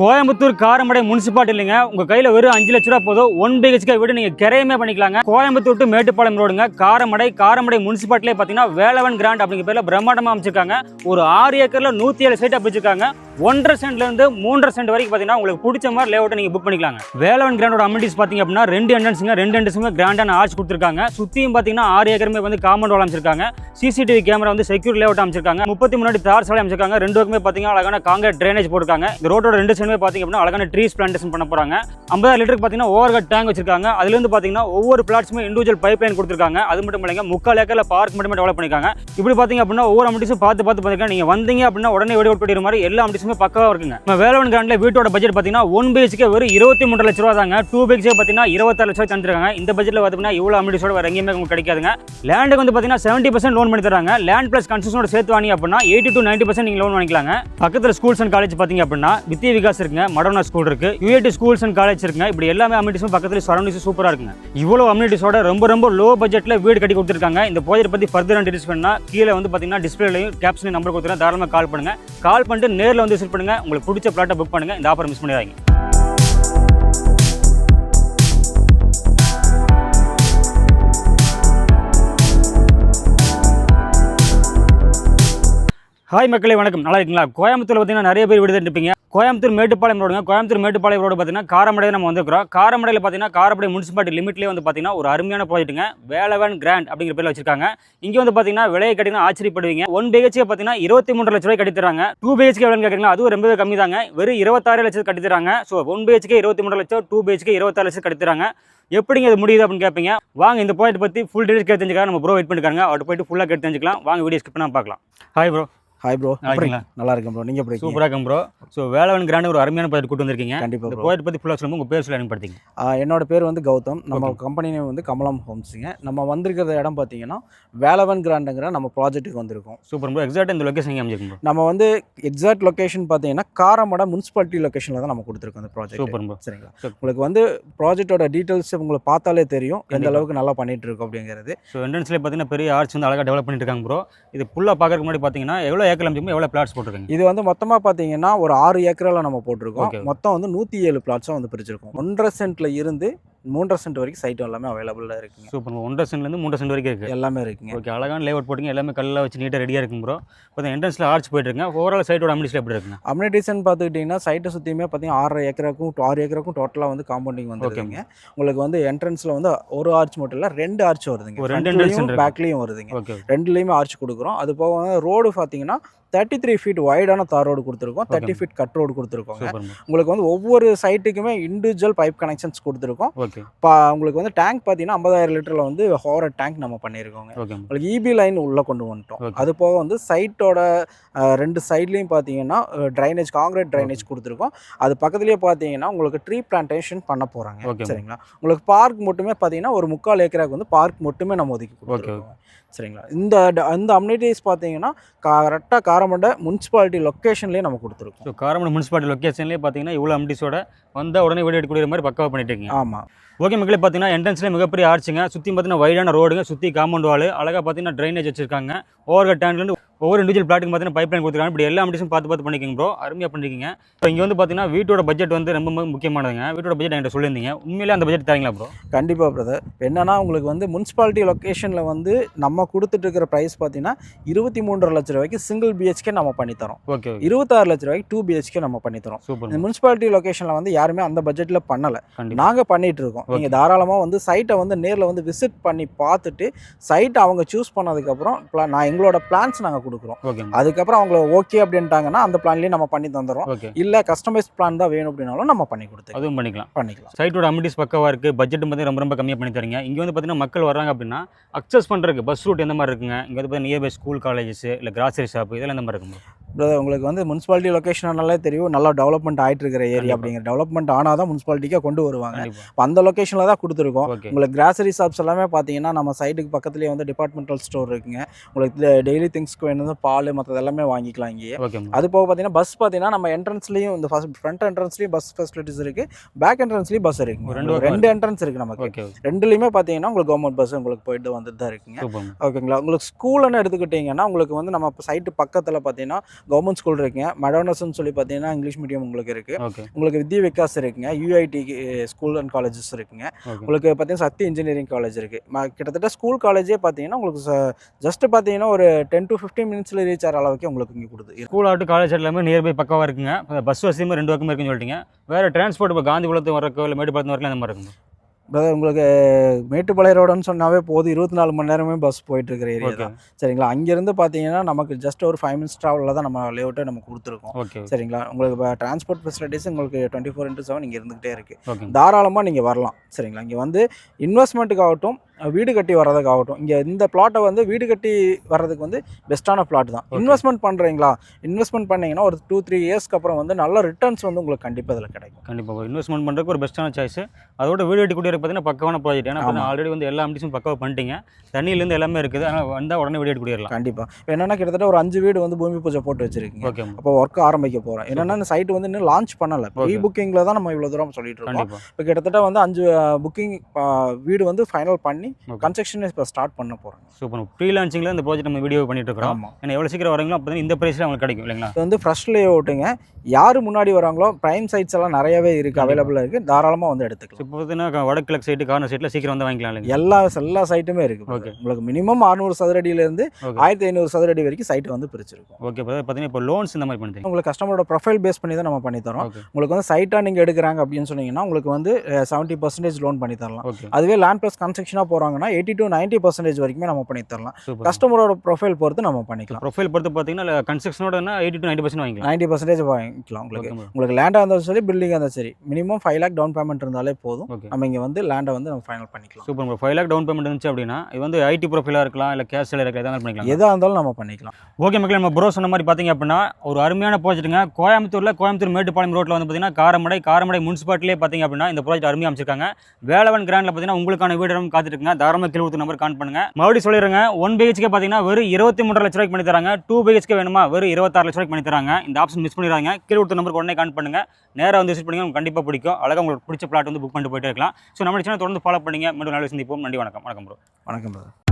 Coimbatore Karamadai municipality இல்லைங்க. உங்க கையில வெறும் அஞ்சு லட்ச ரூபா போதும். ஒன் பிஹெச்கே வீடு நீங்க கிரையமே பண்ணிக்கலாங்க. கோயம்புத்தூர் டு மேட்டுப்பாளையம் ரோடுங்க. காரமடை காரமடை முனிசிபாலிட்டிலே பார்த்தீங்கன்னா வேலவன் கிராண்ட் அப்படிங்கிற பேர்ல பிரம்மாண்டமா அமைச்சிருக்காங்க. ஒரு ஆறு ஏக்கர்ல நூத்தி ஏழு சைட் அமைச்சிருக்காங்க ஒன்றரை சென்ட்லேருந்து மூன்றரை சென்ட் வரைக்கும் பார்த்தீங்கன்னா உங்களுக்கு பிடிச்ச மாதிரி லேஅவுட்டை நீங்கள் புக் பண்ணிக்கலாங்க. வேளாண் கிராண்டோட அமினிட்டிஸ் பார்த்தீங்க அப்படின்னா ரெண்டு என்ட்ரன்ஸுங்க ரெண்டு என்ட்ரன்ஸுமே கிராண்டான ஆர்ச் கொடுத்துருக்காங்க. சுத்தியும் பார்த்தீங்கன்னா ஆறு ஏக்கருமே வந்து காமன் வால் அமைச்சிருக்காங்க. சிசிடிவி கேமரா வந்து செக்யூர் லேஅவுட் அமைச்சிருக்காங்க. முப்பத்தி முன்னாடி தார் சாலை அமைச்சிருக்காங்க. ரெண்டு பக்கமே பார்த்தீங்கன்னா அழகான காங்கிரட் ட்ரைனேஜ் போட்டுருக்காங்க. இந்த ரோட்டோட ரெண்டு சைடுமே பார்த்தீங்க அப்படின்னா அழகான ட்ரீஸ் பிளான்டேஷன் பண்ண போகிறாங்க ஐம்பதாயிரம் லிட்டருக்கு பார்த்தீங்கன்னா ஓவர் ஹெட் டேங்க் வச்சிருக்காங்க. அதுலேருந்து பார்த்தீங்கன்னா ஒவ்வொரு பிளாட்ஸுமே இண்டிவிஜுவல் பைப் லைன் கொடுத்துருக்காங்க. அது மட்டும் இல்லைங்க முக்கால் ஏக்கரில் பார்க் மட்டுமே டெவலப் பண்ணிருக்காங்க. இப்படி பார்த்தீங்க அப்படின்னா ஒவ்வொரு அமிட்டிஸும் பார்த்து பார்த்து பார்த்துருக்காங்க நீங்கள் வந்தீங்க அப்படின்னா உடனே வெடி அவுட் மாதிரி எல்லா அமிட்டிஸுமே பக்கவாக இருக்குங்க நம்ம வேலவன் கிராண்டில் வீட்டோட பட்ஜெட் பார்த்தீங்கன்னா ஒன் பிஹெச்கே வெறும் இருபத்தி மூன்று லட்ச ரூபா தாங்க. டூ பிஹெச்கே பார்த்தீங்கன்னா இருபத்தாறு லட்சம் தந்துருக்காங்க. இந்த பட்ஜெட்டில் பார்த்தீங்கன்னா இவ்வளோ அமிட்டிஸோட வேறு எங்கேயுமே உங்களுக்கு கிடைக்காதுங்க. லேண்டுக்கு வந்து பார்த்தீங்கன்னா செவன்ட்டி பர்சன்ட் லோன் பண்ணி தராங்க. லேண்ட் ப்ளஸ் கன்ஸ்ட்ரக்ஷனோட சேர்த்து வாங்கி அப்படின்னா எயிட்டி டு நைன்ட்டி பர்சன்ட் நீங்கள் லோன் வாங்கிக்கலாங்க. பக்கத்தில் ஸ்கூல்ஸ் அண்ட் காலேஜ் பார்த்தீங்க அப்படின்னா வித்திய விகாஸ் இருக்குங்க மடோனா ஸ்கூல் இருக்கு. யூஏடி ஸ்கூல்ஸ் அண்ட் காலேஜ் இருக்குங்க. இப்படி எல்லாமே அமிட்டிஸும் பக்கத்தில் சரௌண்டிங்ஸ் சூப்பராக இருக்குங்க. இவ்வளோ அமிட்டிஸோட ரொம்ப ரொம்ப லோ பட்ஜெட்டில் வீடு கட்டி கொடுத்துருக்காங்க. இந்த ப்ராஜெக்ட் பற்றி ஃபர்தர் டீடைல்ஸ் பண்ணால் கீழே வந்து பார்த்தீங்கன்னா டிஸ்பிளேலையும் கேப்ஸ்லையும் நம்பர் கொடுத்துருக்கேன் தாராளமாக கால் பண்ணுங்கள் கால் பண்ணிட்டு நேரில் வந்து விசிட் பண்ணுங்க. உங்களுக்கு பிடிச்ச ப்ளாட்டை புக் பண்ணுங்க. இந்த ஆஃபர் மிஸ் பண்ணிடாதீங்க. ஹாய் மக்களே வணக்கம். நல்லா இருக்கீங்களா? கோயம்புத்தூர் பார்த்தீங்கன்னா நிறைய பேர் விடுதல் இருப்பீங்க கோயம்புத்தூர் மேட்டுப்பாளையம் ரோடுங்க. கோயம்புத்தூர் மேட்டுப்பாளையம் ரோடு பார்த்தீங்கன்னா காரமடையில் நம்ம வந்திருக்கிறோம். காரமடையில் பார்த்தீங்கன்னா காரப்படை முனிசிபாலிட்டி லிமிட்லேயே வந்து பார்த்தீங்கன்னா ஒரு அருமையான ப்ராஜெக்ட்டுங்க. வேலவன் கிராண்ட் அப்படிங்கிற பேரில் வச்சிருக்காங்க. இங்கே வந்து பார்த்தீங்கன்னா விலையை கட்டினா ஆச்சரியப்படுவீங்க. ஒன் பிஹெச்கே பார்த்தீங்கன்னா இருபத்தி மூன்று லட்ச ரூபாய் கட்டித்தராங்க. டூ பிஹெச்கே எவ்வளோன்னு கேட்குறீங்களா அதுவும் ரொம்பவே கம்மி தாங்க வெறும் இருபத்தாறு லட்சம் கட்டி தராங்க ஸோ ஒன் பிஹெச்கே இருபத்தி மூன்று லட்சம் டூ பிஹெச்கே இருபத்தாறு லட்சம் கட்டித்தராங்க. எப்படிங்க இது முடியுது அப்படின்னு கேட்பீங்க? வாங்க இந்த ப்ராஜெக்ட் பற்றி ஃபுல் டீடைல்ஸ் கேட்டு தெரிஞ்சுக்கலாம். நம்ம ப்ரோ வெயிட் பண்ணிருக்காங்க அவர்கிட்ட போயிட்டு ஃபுல்லாக கேட்டு தெரிஞ்சுக்கலாம். வாங்க வீடியோ ஸ்கிப் பண்ணால் பார்க்கலாம். ஹாய் ப்ரோ ஹாய் ப்ரோ நல்லா இருக்கேன் ப்ரோ நீங்க எப்படி சூப்பராக இருக்கும் ப்ரோ ஸோ வேலவன் கிராண்ட் ஒரு அருமையான ப்ராஜெக்ட் கூட்டு வந்திருக்கீங்க. கண்டிப்பா இந்த ப்ராஜெக்ட் பற்றி ஃபுல்லாக சொல்லுங்கள் உங்கள் பேர் சொல்லி அனுப்பிடுத்தீங்க என்னோட பேர் வந்து கௌதம். நம்ம. கம்பெனி நேம் வந்து கமலம் ஹோம்ஸுங்க. நம்ம வந்திருக்கிற இடம் பார்த்தீங்கன்னா வேலவன் கிராண்டுங்கிற நம்ம ப்ராஜெக்ட்டுக்கு வந்திருக்கோம். சூப்பர் ப்ரோ எக்ஸாக்ட் இந்த எங்கே அமைச்சிருக்கும் நம்ம வந்து எக்ஸாக்ட் லொகேஷன் பார்த்தீங்கன்னா காரமட முனிசிபாலிட்டி லொகேஷனில் தான் நம்ம கொடுத்துருக்கோம் இந்த ப்ராஜெக்ட் சூப்பர் ப்ரோ சரிங்களா. உங்களுக்கு வந்து ப்ராஜெக்ட்டோட டீட்டெயில்ஸ் உங்களுக்கு பார்த்தாலே தெரியும். எந்த. அளவுக்கு நல்லா பண்ணிட்டு இருக்கோம் அப்படிங்கிறது. ஸோ என்ட்ரன்ஸ்லேயே பார்த்தீங்கன்னா பெரிய ஆர்ச் வந்து அழகாக டெவலப் பண்ணிட்டு இருக்காங்க ப்ரோ இது ஃபுல்லாக பார்க்கறதுக்கு முன்னாடி பார்த்தீங்கன்னா எவ்வளோ ஏக்கர் அமைச்சிருக்கோம் எவ்வளோ பிளாட்ஸ் போட்டிருக்காங்க? இது வந்து மொத்தமாக பார்த்தீங்கன்னா ஒரு ஆறு ஏக்கரில் நம்ம போட்டிருக்கோம். மொத்தம் வந்து நூற்றி ஏழு பிளாட்ஸாக வந்து பிரிச்சிருக்கோம். ஒன்றரை சென்ட்ல இருந்து மூன்றரை சென்ட் வரைக்கும் சைட் எல்லாமே அவைலபிளாக இருக்குங்க. சூப்பர் ப்ரோ ஒன்றரை சென்ட்லேருந்து மூன்றரை சென்ட் வரைக்கும் இருக்குது எல்லாமே இருக்குங்க. ஓகே அழகான லேஅவுட் போட்டுங்க எல்லாமே கல்லில் வச்சு நீட்டாக ரெடியாக இருக்கும் ப்ரோ இப்போ என்ட்ரன்ஸில் ஆர்ச் போயிட்டு இருக்குங்க. ஓவரால் சைட்டோட அமினிஸ்ல எப்படி இருக்குங்க? அம்யூனிட்டிஸ்னு பார்த்துக்கிட்டிங்கன்னா சைட்டை சுற்றியுமே பார்த்தீங்கன்னா ஆறரை ஏக்கருக்கும் ஆறு ஏக்கருக்கும் டோட்டலாக வந்து காம்பவுண்டிங் வந்துருக்குங்க. உங்களுக்கு வந்து என்ட்ரன்ஸில் வந்து ஒரு ஆர்ச் மட்டும் இல்லை ரெண்டு ஆர்ச் வருதுங்க. ரெண்டு. பேக்லேயும் வருதுங்க. ஓகே ரெண்டுலேயுமே ஆர்ச் கொடுக்குறோம். அது போக வந்து ரோடு பார்த்தீங்கன்னா தேர்ட்டி த்ரீ ஃபீட் வைடான தார் ரோடு கொடுத்துருக்கோம். தேர்ட்டி ஃபீட் கட் ரோடு கொடுத்துருக்கோங்க. உங்களுக்கு வந்து ஒவ்வொரு சைட்டுக்குமே இண்டிவிஜுவல் பைப் கனெக்ஷன்ஸ் கொடுத்துருக்கோம். உங்களுக்கு வந்து டேங்க் பார்த்தீங்கன்னா ஐம்பதாயிரம் லிட்டரில் வந்து ஹோர டேங்க் நம்ம பண்ணியிருக்கோங்க உங்களுக்கு இபி லைன் உள்ளே கொண்டு வந்துட்டோம். அது போக வந்து சைட்டோட ரெண்டு சைட்லேயும் பார்த்தீங்கன்னா ட்ரைனேஜ் காங்கிரீட் ட்ரைனேஜ் கொடுத்துருக்கோம். அது பக்கத்துலேயே பார்த்தீங்கன்னா உங்களுக்கு ட்ரீ பிளான்டேஷன் பண்ண போகிறாங்க. சரிங்களா? உங்களுக்கு பார்க் மட்டுமே பார்த்தீங்கன்னா ஒரு முக்கால் ஏக்கராக்கு வந்து பார்க் மட்டுமே நம்ம ஒதுக்கி கொடுத்துருக்கோம். சரிங்களா? இந்த இந்த அம்யூனிட்டிஸ் பார்த்தீங்கன்னா கரெக்டாக காரமண்டை முனிசிபாலிட்டி லொக்கேஷன்லேயே நம்ம கொடுத்துருக்கோம். ஸோ காரமடை முனிசிபாலிட்டி லொக்கேஷன்லேயே பார்த்தீங்கன்னா இவ்வளோ அமிட்டிஸோட வந்தால் உடனே வீடியோ எடுக்கக்கூடிய மாதிரி பக்காவாக பண்ணிட்டு இருக்கீங்க ஆமாம் ஓகே மக்களே பார்த்தீங்கன்னா என்ட்ரன்ஸ்லேயே மிகப்பெரிய ஆர்ச்சுங்க சுற்றி பார்த்தீங்கன்னா வைடான ரோடுங்க சுற்றி காம்பவுண்ட் வால் அழகாக பார்த்தீங்கன்னா ட்ரைனேஜ் வச்சிருக்காங்க. ஓவர் டேங்க்லேருந்து ஒவ்வொரு இண்டிவிஜுவல் பிளாட்டுக்கு பார்த்தீங்கன்னா பைப் லைன் கொடுத்துருக்காங்க. இப்படி எல்லா அமிட்டிஸும் பார்த்து பார்த்து பண்ணிக்கோங்க ப்ரோ அருமையாக பண்ணிருக்கீங்க. இப்போ இங்கே வந்து பார்த்தீங்கன்னா வீட்டோட பட்ஜெட் வந்து ரொம்ப முக்கியமானதுங்க. வீட்டோட பட்ஜெட் என்கிட்ட சொல்லியிருந்தீங்க. உண்மையிலே அந்த பட்ஜெட் தரீங்களா ப்ரோ கண்டிப்பாக பிரதர் என்னன்னா உங்களுக்கு வந்து முனிசிபாலிட்டி லொக்கேஷனில் வந்து நம்ம கொடுத்துட்டு இருக்கிற ப்ரைஸ் பார்த்தீங்கன்னா இருபத்தி மூன்றரை லட்ச ரூபாய்க்கு சிங்கிள் பிஹெச்கே நம்ம பண்ணித்தரோம். ஓகே இருபத்தாறு லட்ச ரூபாய்க்கு டூ பிஹெச்கே நம்ம பண்ணித்தரோம். சூப்பர் இந்த முனிசிபாலிட்டி லொக்கேஷனில் வந்து யாருமே அந்த பட்ஜெட்டில் பண்ணலை. நாங்கள் பண்ணிட்டு இருக்கோம். நீங்கள் தாராளமாக வந்து சைட்டை வந்து நேரில் வந்து விசிட் பண்ணி பார்த்துட்டு சைட்டை அவங்க சூஸ் பண்ணதுக்கப்புறம் நான் எங்களோட பிளான்ஸ் நாங்கள் கொடுக்குறோம். அதுக்கப்புறம் அவங்க ஓகே அப்படின்ட்டாங்கன்னா அந்த பிளான்லேயே நம்ம பண்ணி தந்துடுறோம். ஓகே. இல்லை கஸ்டமைஸ் பிளான் தான் வேணும் அப்படின்னாலும் நம்ம பண்ணி கொடுத்து அதுவும் பண்ணிக்கலாம். பண்ணிக்கலாம். சைட்டோட அமிட்டிஸ் பக்கவாக இருக்குது பட்ஜெட்டும் பார்த்தீங்கன்னா ரொம்ப ரொம்ப கம்மியாக பண்ணி தரீங்க. இங்கே வந்து பார்த்தீங்கன்னா மக்கள் வராங்க அப்படின்னா அக்சஸ் பண்ணுறதுக்கு பஸ் ரூட் எந்த மாதிரி இருக்குங்க? இங்கே வந்து பார்த்தீங்கன்னா நியர்பை ஸ்கூல் காலேஜஸ் இல்லை கிராசரி ஷாப் இதெல்லாம் எந்த மாதிரி இருக்குங்க? பிரதர் உங்களுக்கு வந்து முனிசிபாலிட்டி லொக்கேஷனாலே தெரியும். நல்லா டெவலப்மெண்ட் ஆயிட்டு இருக்கிற ஏரியா. அப்படிங்கிற டெவலப்மெண்ட் ஆனால் தான் முனிசிபாலிட்டிக்காக கொண்டு வருவாங்க. இப்போ அந்த லொக்கேஷனில் தான் கொடுத்துருக்கோம். உங்களுக்கு கிராசரி ஷாப்ஸ் எல்லாமே பார்த்தீங்கன்னா நம்ம சைட்டுக்கு பக்கத்துலேயே வந்து டிபார்ட்மெண்டல் ஸ்டோர் இருக்குங்க. உங்களுக்கு டெய்லி திங்ஸ்க்கு வேணுது பால் மற்றது எல்லாமே வாங்கிக்கலாம் இங்கேயே. அது போக பார்த்தீங்கன்னா பஸ் பார்த்தீங்கன்னா நம்ம என்ட்ரன்ஸ்லேயும் இந்த ஃபர்ஸ்ட் ஃப்ரண்ட் என்ட்ரன்ஸ்லேயும் பஸ் ஃபெசிலிட்டிஸ் இருக்குது பேக் என்ட்ரன்ஸ்லேயும் பஸ் ஒரு இருக்குங்க ரெண்டு ரெண்டு என்ட்ரன்ஸ் இருக்குது நமக்கு. ரெண்டுலேயுமே பார்த்தீங்கன்னா உங்களுக்கு கவர்மெண்ட் பஸ் உங்களுக்கு போயிட்டு வந்துட்டு தான் இருக்குங்க ஓகேங்களா உங்களுக்கு ஸ்கூல்னு எடுத்துக்கிட்டிங்கன்னா உங்களுக்கு வந்து நம்ம சைட்டு பக்கத்தில் பார்த்தீங்கன்னா கவர்மெண்ட் ஸ்கூல் இருக்குங்க. மெடோனஸ்ன்னு சொல்லி பார்த்தீங்கன்னா இங்கிலீஷ் மீடியம் உங்களுக்கு இருக்குது உங்களுக்கு வித்யா விகாஸ் இருக்குங்க. யூஐடி ஸ்கூல் அண்ட் காலேஜஸ் இருக்குங்க. உங்களுக்கு பார்த்தீங்கன்னா சக்தி இன்ஜினியரிங் காலேஜ் இருக்குது கிட்டத்தட்ட ஸ்கூல் காலேஜே பார்த்தீங்கன்னா உங்களுக்கு ஜஸ்ட் பார்த்தீங்கன்னா ஒரு டென் டு ஃபிஃப்டீன் மினிட்ஸில் ரீச் ஆகிற அளவுக்கு உங்களுக்கு இங்கே கொடுத்து ஸ்கூல் ஆகட்டும் காலேஜ் எல்லாமே நியர்பை பக்கவாக இருக்குங்க. பஸ் வசதியுமே ரெண்டு பக்கமே இருக்குன்னு சொல்லிட்டீங்க. வேறு டிரான்ஸ்போர்ட் இப்போ காந்திபுரத்து வரக்கோ இல்லை மேட்டுப்பாளத்து வரலாம் இந்த மாதிரி இருக்குங்க? பிரதர் உங்களுக்கு மேட்டுப்பாளைய ரோடுன்னு சொன்னாவே போதும். இருபத்தி நாலு மணி நேரமே பஸ் போயிட்டு இருக்கிற ஏரியா தான். சரிங்களா? அங்கேருந்து பார்த்தீங்கன்னா நமக்கு ஜஸ்ட் ஒரு ஃபைவ் மினிட்ஸ் ட்ராவலில் தான் நம்ம லேஅவுட்டை நம்ம கொடுத்துருக்கோம். சரிங்களா? உங்களுக்கு இப்போ டிரான்ஸ்போர்ட் ஃபெசிலிட்டிஸ் உங்களுக்கு டுவெண்ட்டி ஃபோர் இன்ட்டு செவன் இங்கே இருந்துகிட்டே இருக்குது தாராளமாக நீங்கள் வரலாம். சரிங்களா? இங்கே வந்து இன்வெஸ்ட்மெண்ட்டுக்காகட்டும் வீடு கட்டி வர்றதுக்காகட்டும் இங்கே இந்த பிளாட்டை வந்து வீடு கட்டி வர்றதுக்கு வந்து பெஸ்ட்டான பிளாட் தான். இன்வெஸ்ட்மெண்ட் பண்ணுறீங்களா இன்வெஸ்ட்மெண்ட் பண்ணீங்கன்னா ஒரு டூ த்ரீ இயர்ஸ்க்கு அப்புறம் வந்து நல்ல ரிட்டர்ன்ஸ் வந்து உங்களுக்கு கண்டிப்பாக இதில் கிடைக்கும். கண்டிப்பாக இன்வெஸ்ட்மெண்ட் பண்ணுறதுக்கு ஒரு பெஸ்ட்டான சாய்ஸ் அதோட வீடு கட்டி குடியிருக்க பார்த்தீங்கன்னா பக்கமான ப்ராஜெக்ட் ஏன்னா. ஆல்ரெடி வந்து எல்லா அம்டிஸும் பக்காவாக பண்ணிட்டீங்க. தண்ணியிலேருந்து எல்லாமே இருக்குது. ஆனால் வந்தால் உடனே வீடு கட்டி குடியிடலாம் கண்டிப்பாக இப்போ என்னென்னா கிட்டத்தட்ட ஒரு அஞ்சு வீடு வந்து பூமி பூஜை போட்டு வச்சிருக்கீங்க. ஓகே அப்போ ஒர்க் ஆரம்பிக்க போகிறோம் என்னன்னா சைட் வந்து இன்னும் லான்ச் பண்ணலை. Pre Okay. புக்கிங்கில் தான் நம்ம இவ்வளோ தூரம் சொல்லிட்டு இருக்கோம். இப்போ கிட்டத்தட்ட வந்து அஞ்சு புக்கிங் வீடு வந்து ஃபைனல் பண்ணி Okay. கன்ஸ்ட்ரக்ஷன் இப்போ ஸ்டார்ட் பண்ண போகிறோம் சூப்பர் ப்ரீ லான்ச்சிங்கில் இந்த ப்ராஜெக்ட் நம்ம வீடியோ பண்ணிட்டு இருக்கிறோம் ஆமாம் ஏன்னா எவ்வளோ சீக்கிரம் வரீங்களோ அப்போ இந்த ப்ரைஸில் உங்களுக்கு கிடைக்கும் இல்லைங்களா? இது வந்து ஃப்ரெஷ் லே அவுட்டுங்க யார் முன்னாடி வராங்களோ ப்ரைம் சைட்ஸ் எல்லாம் நிறையவே இருக்குது. அவைலபிளாக இருக்குது தாராளமாக வந்து எடுத்துக்கலாம். இப்போ பார்த்தீங்கன்னா வடக்கு கிழக்கு சைடு கார்னர் சைட்டில் சீக்கிரம் வந்து வாங்கிக்கலாம் எல்லா எல்லா சைட்டுமே இருக்குது Okay. உங்களுக்கு மினிமம் அறுநூறு சதுரடியிலேருந்து. ஆயிரத்தி ஐநூறு சதுரடி வரைக்கும் சைட் வந்து பிரிச்சிருக்கும். ஓகே இப்போ பார்த்தீங்கன்னா இப்போ லோன்ஸ் இந்த மாதிரி பண்ணுறீங்க. உங்களுக்கு கஸ்டமரோட ப்ரொஃபைல் பேஸ் பண்ணி தான் நம்ம பண்ணி தரோம். ஓகே உங்களுக்கு வந்து சைட்டாக நீங்கள் எடுக்கிறாங்க அப்படின்னு சொன்னீங்கன்னா உங்களுக்கு வந்து செவன்ட்டி பர்சன்டேஜ் லோன் பண்ணி தரலாம். ஓகே அதுவே லேண்ட் ப்ளஸ் கன்ஸ்ட்ரக்ஷனாக போகிறாங்கன்னா எயிட்டி டு நைன்ட்டி பர்சன்டேஜ் வரைக்குமே நம்ம பண்ணி தரலாம் கஸ்டமரோட ப்ரொஃபைல் பொறுத்து நம்ம பண்ணிக்கலாம். ப்ரொஃபைல் பொறுத்து பார்த்தீங்கன்னா கன்ஸ்ட்ரக்ஷனோட எயிட்டி டு நைன்டி பர்சன்ட் வாங்கிக்கலாம்? நைன்ட்டி பர்சன்டேஜ் வாங்கிக்கலாம் உங்களுக்கு. உங்களுக்கு லேண்டாக இருந்தாலும் சரி பில்டிங்காக இருந்தாலும் சரி minimum five lakh down payment இருந்தாலே போதும். நம்ம இங்கே வந்து லேண்டை வந்து நம்ம ஃபைனல் பண்ணிக்கலாம். Super bro five lakh down payment இருந்துச்சு அப்படின்னா இது வந்து ஐடி ப்ரொஃபைலாக இருக்கலாம் இல்லை கேஷ் இருக்கலாம் எதாவது பண்ணிக்கலாம். எதாக இருந்தாலும் நம்ம பண்ணிக்கலாம். ஓகே மக்களே நம்ம ப்ரோ சொன்ன மாதிரி பார்த்தீங்க அப்படின்னா ஒரு அருமையான ப்ராஜெக்ட்டுங்க கோயம்புத்தூரில் கோயம்புத்தூர் மேட்டுப்பாளையம் ரோட்டில் வந்து பார்த்தீங்கன்னா காரமடை காரமடை முனிசிபாலிட்டிலே பார்த்தீங்க அப்படின்னா இந்த ப்ராஜெக்ட் அருமையாக அமைச்சிருக்காங்க. வேலவன் கிராண்டில் பார்த்தீங்கன்னா உங்களுக்கான வீடு இடம் காத்துட்டுருங்க தாராளமாக கீழ் கொடுத்த நம்பர் கான் பண்ணுங்க. மறுபடியும் சொல்லிடுங்க ஒன் பிஹெச்கே பார்த்தீங்கன்னா வெறும் இருபத்தி மூன்று லட்ச ரூபாய்க்கு பண்ணி தராங்க. டூ பிஹெச்கே வேணுமா? வெறும் இருபத்தாறு லட்ச ரூபாய்க்கு பண்ணி தராங்க. இந்த ஆப்ஷன் மிஸ் பண்ணிடுறாங்க கீழே கொடுத்த நம்பருக்கு உடனே கான் பண்ணுங்க. நேராக வந்து விசிட் பண்ணி உங்களுக்கு கண்டிப்பாக பிடிக்கும். அழகாக உங்களுக்கு பிடிச்ச பிளாட் வந்து புக் பண்ணிட்டு போயிட்டே இருக்கலாம். ஸோ நம்ம சேனல் தொடர்ந்து ஃபாலோ பண்ணுங்க. மீண்டும் நல்ல சந்திப்போம். நன்றி வணக்கம். வணக்கம் ப்ரோ வணக்கம் ப்ரோ